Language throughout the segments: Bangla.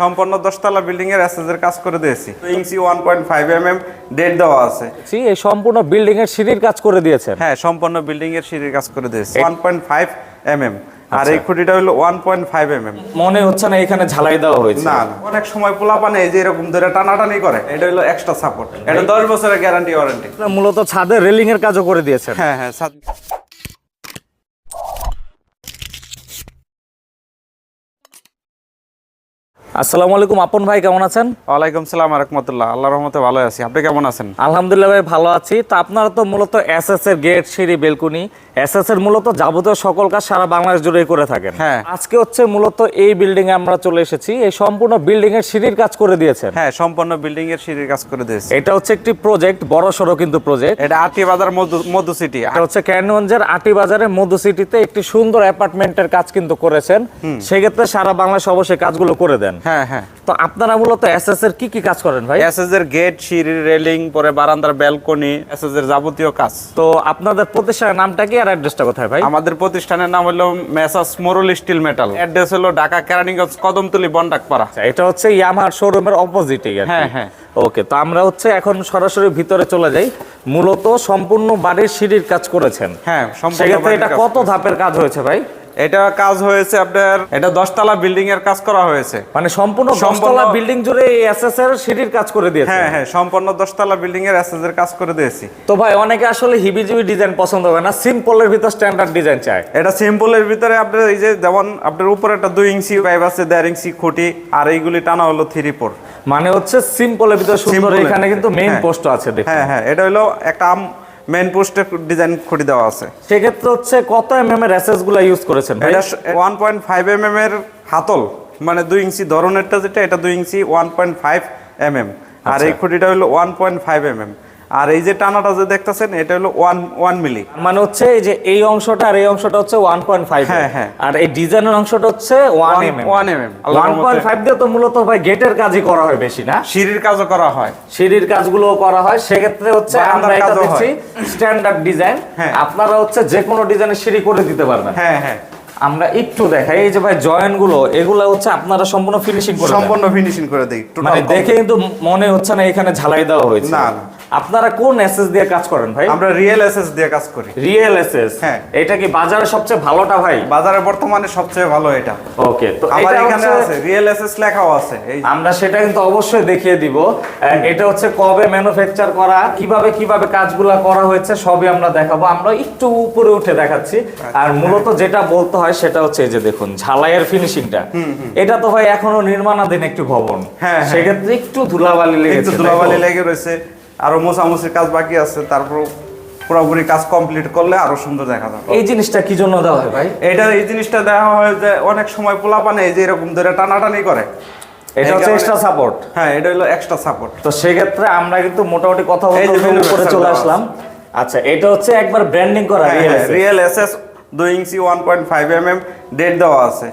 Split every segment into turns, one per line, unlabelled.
সম্পূর্ণ দশতলা বিল্ডিং এর এসএস এর কাজ করে দিয়েছি। ইঞ্চি one point five M M date দেওয়া আছে।
জি, এই সম্পূর্ণ বিল্ডিং এর সিঁড়ির কাজ করে দিয়েছেন।
হ্যাঁ সম্পূর্ণ বিল্ডিং এর সিঁড়ির কাজ করে দিয়েছি। One point five M M আর এই খুঁটিটা হলো one point five M M
মনে হচ্ছে না এখানে ঝালাই দেওয়া হয়েছে।
না অনেক সময় পোলা পানে এই যে এরকম ধরে টানাটানি করে এটা হলো এক্সট্রা সাপোর্ট এটা দশ বছরের গ্যারান্টি ওয়ারেন্টি
মূলত ছাদে রেলিং এর কাজও করে দিয়েছেন।
হ্যাঁ হ্যাঁ
আসসালামু আলাইকুম আপন ভাই কেমন আছেন?
ওয়ালাইকুম সালাম রহমতুল্লাহ। আল্লাহ রহমতে ভালো আছি। আপনি কেমন আছেন?
আলহামদুলিল্লাহ ভাই ভালো আছি। তো আপনারা তো মূলত এসএস এর গেট সিঁড়ি বেলকুনি এসএস এর মূলত যাবতীয় সকল কাজ সারা বাংলাদেশ জুড়ে করে থাকেন।
হ্যাঁ।
আজকে হচ্ছে মূলত এই বিল্ডিং এ আমরা চলে এসেছি। এই সম্পূর্ণ বিল্ডিং এর সিঁড়ির কাজ করে দিয়েছেন।
হ্যাঁ সম্পূর্ণ বিল্ডিং এর সিঁড়ির কাজ করে দিয়েছি।
এটা হচ্ছে একটি প্রজেক্ট বড় সড়ো কিন্তু প্রজেক্ট
এটা আটি বাজার মধু সিটি
এটা হচ্ছে ক্যানগঞ্জের আটি বাজারে মধু সিটিতে একটি সুন্দর অ্যাপার্টমেন্টের কাজ কিন্তু করেছেন। সেক্ষেত্রে সারা বাংলাদেশ অবশ্যই কাজগুলো করে দেন।
হ্যাঁ হ্যাঁ।
তো আপনারা মূলত এসএস এর কি কি কাজ করেন ভাই?
এসএস এর গেট রেলিং পরে বারান্দার ব্যালকনি এসএস এর যাবতীয় কাজ।
তো আপনাদের প্রতিষ্ঠানের নামটা কি আর অ্যাড্রেসটা কোথায় ভাই?
আমাদের প্রতিষ্ঠানের নাম হলো messrs Morol steel metal. Address হলো ঢাকা কেরানীগঞ্জ কদমতলি বন্ডাকপাড়া।
আচ্ছা, এটা হচ্ছে ইয়ামাহার শোরুমের অপোজিটে
হ্যাঁ, হ্যাঁ।
ওকে তো আমরা হচ্ছে এখন সরাসরি ভিতরে চলে যাই। মূলত সম্পূর্ণ বাড়ির সিঁড়ির কাজ করেছেন।
হ্যাঁ
সেক্ষেত্রে এটা কত ধাপের কাজ হয়েছে ভাই?
এটা কাজ হয়েছে আপনার এটা দশতলা বিল্ডিং এর কাজ করা হয়েছে।
মানে সম্পূর্ণ দশতলা বিল্ডিং জুড়ে এই এসএস এর সিঁড়ির কাজ করে দিয়েছে।
হ্যাঁ হ্যাঁ সম্পূর্ণ দশতলা বিল্ডিং এর এসএস এর কাজ করে দিয়েছি।
তো ভাই অনেকে আসলে হিবিজিবি ডিজাইন পছন্দ করে না সিম্পলের ভিতর স্ট্যান্ডার্ড ডিজাইন চায়।
এটা সিম্পলের ভিতরে আপনার এই যে যেমন আপনার উপরে একটা দুই ইঞ্চি পাইপ আছে দেড় ইঞ্চি খুঁটি আর এইগুলি টানা হলো থ্রি ফোর
মানে হচ্ছে সিম্পলের ভিতর সুন্দর এখানে কিন্তু মেইন
হ্যাঁ।
পোস্ট আছে দেখুন
হ্যাঁ হ্যাঁ এটা হলো একটা মেন পোস্টে ডিজাইন খুঁটি দেওয়া আছে।
সেক্ষেত্রে হচ্ছে কত এমএম এর এসএসগুলা ইউজ করেছেন
এটা one point five M M এর হাতল মানে দুই ইঞ্চি ধরনেরটা যেটা এটা দুই ইঞ্চি one point five M M আর এই খুঁটিটা হলো one point five M M আর এই যে টানাটা যে দেখতেছেন এটা হলো ওয়ান ওয়ান মিলি
মানে হচ্ছে এই যে এই অংশটা আর এই অংশটা হচ্ছে ওয়ান পয়েন্ট ফাইভ
হ্যাঁ, হ্যাঁ।
আর এই ডিজাইনের অংশটা হচ্ছে one M
one mm
one point five দিয়ে তো মূলত ভাই গেটের কাজই করা হয় বেশি না?
সিঁড়ির কাজও করা হয়।
সিঁড়ির কাজগুলো করা হয়। সেক্ষেত্রে হচ্ছে আমরা এটা দেখছি স্ট্যান্ডার্ড ডিজাইন। আপনারা হচ্ছে যে কোনো ডিজাইনের সিঁড়ি করে দিতে পারবেন।
হ্যাঁ হ্যাঁ।
আমরা একটু দেখাই। এই যে ভাই জয়েন্টগুলো এগুলো হচ্ছে আপনারা সম্পূর্ণ ফিনিশিং করে
সম্পূর্ণ ফিনিশিং করে দিই।
মানে দেখে কিন্তু মনে হচ্ছে না এখানে ঝালাই দেওয়া হয়েছে।
না, না।
আপনারা কোন এসএস দিয়ে কাজ করেন ভাই?
আমরা রিয়েল এসএস দিয়ে কাজ করি।
রিয়েল এসএস
হ্যাঁ।
এটা কি বাজারে সবচেয়ে ভালোটা ভাই?
বাজারে বর্তমানে সবচেয়ে ভালো এটা।
ওকে তো
আমার এখানে আছে রিয়েল এসএস লেখাও আছে এই
আমরা সেটা কিন্তু অবশ্যই দেখিয়ে দিব। এটা হচ্ছে কবে ম্যানুফ্যাকচার করা কীভাবে কীভাবে কাজগুলা করা হয়েছে সবই আমরা দেখাবো। আমরা একটু উপরে উঠে দেখাচ্ছি। আর মূলত যেটা বলতে হয় সেটা হচ্ছে এই যে দেখুন ঝালাইয়ের ফিনিশিংটা এটা তো ভাই এখনও নির্মাণাধীন একটি ভবন।
হ্যাঁ, হ্যাঁ।
সেক্ষেত্রে একটু ধুলাবালি লেগেছে?
ধুলাবালি লেগে রয়েছে। আরও মোছামুছির কাজ বাকি আছে তারপর পুরোপুরি কাজ কমপ্লিট করলে আরও সুন্দর দেখা যাবে।
এই জিনিসটা কি জন্য দেওয়া হয় ভাই?
এটা এই জিনিসটা দেখা হয় যে অনেক সময় পোলা পানে এই যে এরকম ধরে টানাটানি করে।
এটা হচ্ছে এক্সট্রা সাপোর্ট
হ্যাঁ এটা হলো এক্সট্রা সাপোর্ট
তো সেক্ষেত্রে আমরা কিন্তু মোটামুটি কথা
এই
বলতে উপরে চলে আসলাম। আচ্ছা এটা হচ্ছে একবার ব্র্যান্ডিং করা
রিয়েল এসএস দুই ইঞ্চি one point five M M date দেওয়া আছে।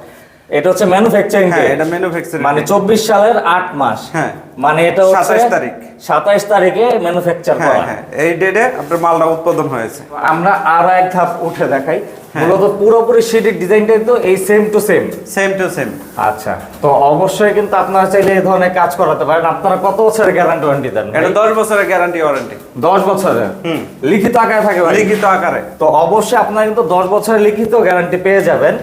এটা হচ্ছে ম্যানুফ্যাকচারিং
হ্যাঁ এটা ম্যানুফ্যাকচারিং
মানে চব্বিশ সালের আট মাস।
হ্যাঁ।
মানে এটা হচ্ছে
27 তারিখ।
সাতাইশ তারিখে ম্যানুফ্যাকচার করা।
হ্যাঁ এই ডেটে আপনার মালটা উৎপাদন হয়েছে।
আমরা আর এক ধাপ উঠে দেখাই।
হ্যাঁ।
মূলত পুরোপুরি সিটির তো এই same to same
same to same
আচ্ছা তো অবশ্যই কিন্তু আপনারা চাইলে এই ধরনের কাজ করাতে পারেন। আপনারা কত বছরের গ্যারান্টি ওয়ারেন্টি দেন
এটা দশ বছরের গ্যারান্টি ওয়ারেন্টি
দশ বছরের?
হুম।
লিখিত আকারে থাকে
লিখিত আকারে।
তো অবশ্যই আপনারা কিন্তু দশ বছরের লিখিত গ্যারান্টি পেয়ে যাবেন।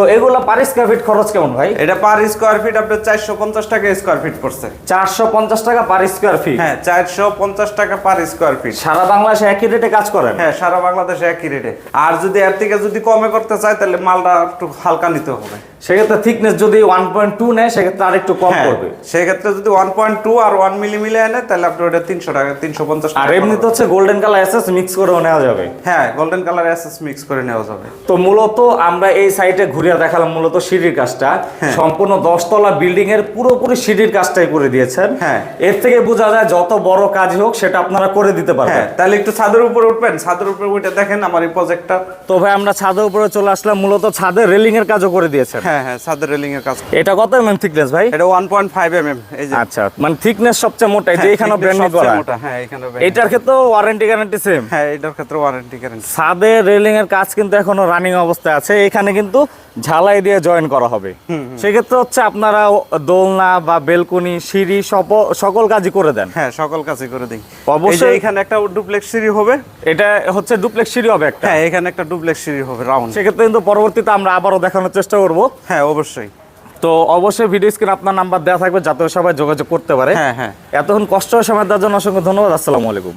তো এগুলো পার স্কোয়ার ফিট খরচ কেমন ভাই?
এটা পার স্কোয়ার ফিট আপনার চারশো পঞ্চাশ টাকা স্কোয়ার ফিট করছে
চারশো পঞ্চাশ টাকা পার স্কোয়ার ফিট
হ্যাঁ চারশো পঞ্চাশ টাকা পার স্কোয়ার ফিট
সারা বাংলাদেশে একই রেটে কাজ করেন?
হ্যাঁ সারা বাংলাদেশে একই রেটে আর যদি এর থেকে যদি কমে করতে চায় তাহলে মালটা একটু হালকা নিতে হবে।
সেক্ষেত্রে থিকনেস যদি ওয়ান পয়েন্ট টু নেয় সেক্ষেত্রে আর একটু কম
হ্যাঁ,
করবে
সেক্ষেত্রে যদি ওয়ান পয়েন্ট টু আর ওয়ান মিলি মিলে এনে তাহলে আপনি ওটা তিনশো টাকা তিনশো পঞ্চাশ
আর এমনিতে হচ্ছে গোল্ডেন কালার এসএস মিক্স করেও নেওয়া যাবে।
হ্যাঁ গোল্ডেন কালার এসএস মিক্স করে নেওয়া যাবে।
তো মূলত আমরা এই সাইটে ঘুরিয়ে দেখালাম মূলত সিঁড়ির কাজটা।
হ্যাঁ।
সম্পূর্ণ দশতলা বিল্ডিং এর পুরোপুরি সিঁড়ির কাজটাই করে দিয়েছেন।
হ্যাঁ।
এর থেকে বোঝা যায় যত বড় কাজ হোক সেটা আপনারা করে দিতে
হ্যাঁ
পারবেন
তাহলে একটু ছাদের উপরে উঠবেন। ছাদের উপরে উঠে দেখেন আমার এই প্রজেক্টটা
তো ভাই আমরা ছাদের উপরে চলে আসলাম। মূলত ছাদের রেলিং এর কাজও করে দিয়েছেন।
হ্যাঁ হ্যাঁ সাদের রেলিং এর কাজ
এটা কত এমএম থিকনেস ভাই?
এটা one point five M M এই যে।
আচ্ছা মানে থিকনেস সবচেয়ে মোটা এই যে
হ্যাঁ,
এখানে ব্র্যান্ডিং করা
মোটা, হ্যাঁ এখানে
এটার ক্ষেত্রে ওয়ারেন্টি গ্যারান্টি সেম
হ্যাঁ এটার ক্ষেত্রে ওয়ারেন্টি গ্যারান্টি
ছাদে রেলিং এর কাজ কিন্তু এখনও রানিং অবস্থায় আছে এখানে কিন্তু ঝালাই দিয়ে জয়েন করা হবে। সেক্ষেত্রে হচ্ছে আপনারা দোলনা বা বেলকনি সিঁড়ি সকল কাজই করে দেন।
হ্যাঁ সকল কাজই করে দিই।
অবশ্যই-
অবশ্যই এখানে একটা ডুপ্লেক্স সিঁড়ি হবে।
এটা হচ্ছে ডুপ্লেক্স সিঁড়ি হবে একটা।
হ্যাঁ এখানে একটা ডুপ্লেক্স সিঁড়ি হবে রাউন্ড
সেক্ষেত্রে কিন্তু পরবর্তীতে আমরা আবারও দেখানোর চেষ্টা করব।
হ্যাঁ অবশ্যই।
তো অবশ্যই ভিডিও স্ক্রিন আপনার নাম্বার দেওয়া থাকবে যাতে সবাই যোগাযোগ করতে পারে।
হ্যাঁ হ্যাঁ।
এতক্ষণ কষ্ট সময় দেওয়ার জন্য অসংখ্য ধন্যবাদ। আসসালামু আলাইকুম।